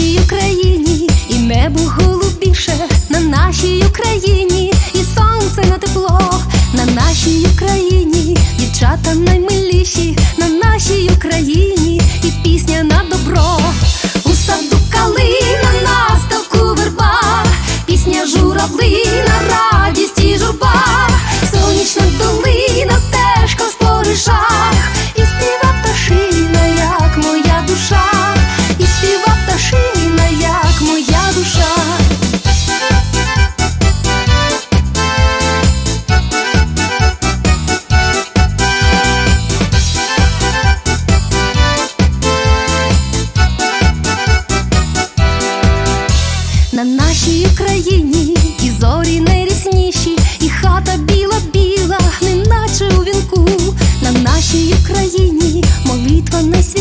нашій Україні і небо голубіше, на нашій Україні і сонце на тепло, на нашій Україні дівчата наймиліші, на нашій Україні і пісня на добро. У саду калина на ставку верба, пісня журавлина, Україні і зорі найрісніші, і хата біла-біла, неначе у вінку. На нашій Україні молитва найсвятіша,